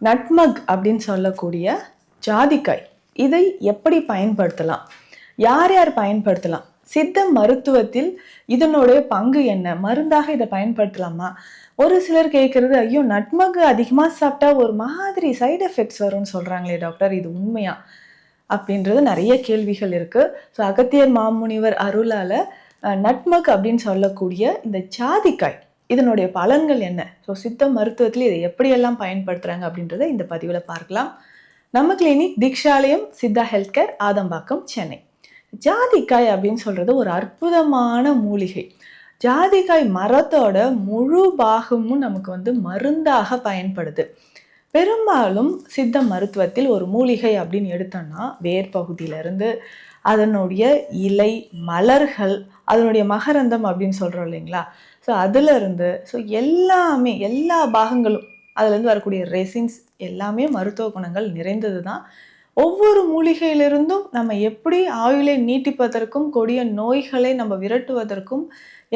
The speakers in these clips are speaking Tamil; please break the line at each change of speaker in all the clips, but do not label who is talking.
நட்மக் அப்படின்னு சொல்லக்கூடிய ஜாதிக்காய். இதை எப்படி பயன்படுத்தலாம்? யார் யார் பயன்படுத்தலாம்? சித்த மருத்துவத்தில் இதனுடைய பங்கு என்ன? மருந்தாக இதை பயன்படுத்தலாமா? ஒரு சிலர் கேட்குறது ஐயோ நட்மகு அதிகமாக சாப்பிட்டா ஒரு மாதிரி சைடு எஃபெக்ட்ஸ் வரும்னு சொல்கிறாங்களே டாக்டர் இது உண்மையா? அப்படின்றது நிறைய கேள்விகள் இருக்குது ஸோ அகத்தியர் மாமுனிவர் அருளால் நட்மக் அப்படின்னு சொல்லக்கூடிய இந்த ஜாதிக்காய். இதனுடைய பலன்கள் என்ன? ஸோ சித்த மருத்துவத்தில் இதை எப்படியெல்லாம் பயன்படுத்துகிறாங்க அப்படின்றத இந்த பதிவில் பார்க்கலாம். நம்ம clinic Deekshalayam Siddha health care Adambakkam Chennai. ஜாதிக்காய் அப்படின்னு சொல்கிறது ஒரு அற்புதமான மூலிகை. ஜாதிக்காய் மரத்தோட முழு பாகமும் நமக்கு வந்து மருந்தாக பயன்படுது. பெரும்பாலும் சித்த மருத்துவத்தில் ஒரு மூலிகை அப்படின்னு எடுத்தோம்னா வேர் பகுதியிலிருந்து அதனுடைய இலை மலர்கள் அதனுடைய மகரந்தம் அப்படின்னு சொல்கிறோம் இல்லைங்களா? ஸோ அதிலிருந்து ஸோ எல்லாமே எல்லா பாகங்களும் அதுலேருந்து வரக்கூடிய ரெசின்ஸ் எல்லாமே மருத்துவ குணங்கள் நிறைந்தது தான் ஒவ்வொரு மூலிகையிலிருந்தும் நம்ம எப்படி ஆயுளை நீட்டிப்பதற்கும் கொடிய நோய்களை நம்ம விரட்டுவதற்கும்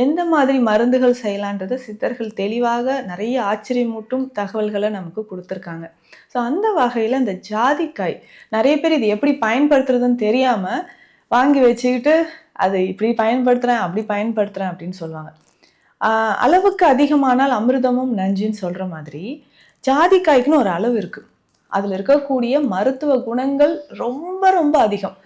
எந்த மாதிரி மருந்துகள் செய்யலான்றதை சித்தர்கள் தெளிவாக நிறைய ஆச்சரியமூட்டும் தகவல்களை நமக்கு கொடுத்துருக்காங்க. ஸோ அந்த வகையில் இந்த ஜாதிக்காய் நிறைய பேர் இது எப்படி பயன்படுத்துறதுன்னு தெரியாமல் வாங்கி வச்சுக்கிட்டு அதை இப்படி பயன்படுத்துகிறேன் அப்படி பயன்படுத்துகிறேன் அப்படின்னு சொல்லுவாங்க. அளவுக்கு அதிகமானால் அமிர்தமும் நஞ்சுன்னு சொல்கிற மாதிரி ஜாதிக்காய்க்குன்னு ஒரு அளவு இருக்குது அதில் இருக்கக்கூடிய மருத்துவ குணங்கள் ரொம்ப ரொம்ப அதிகம்.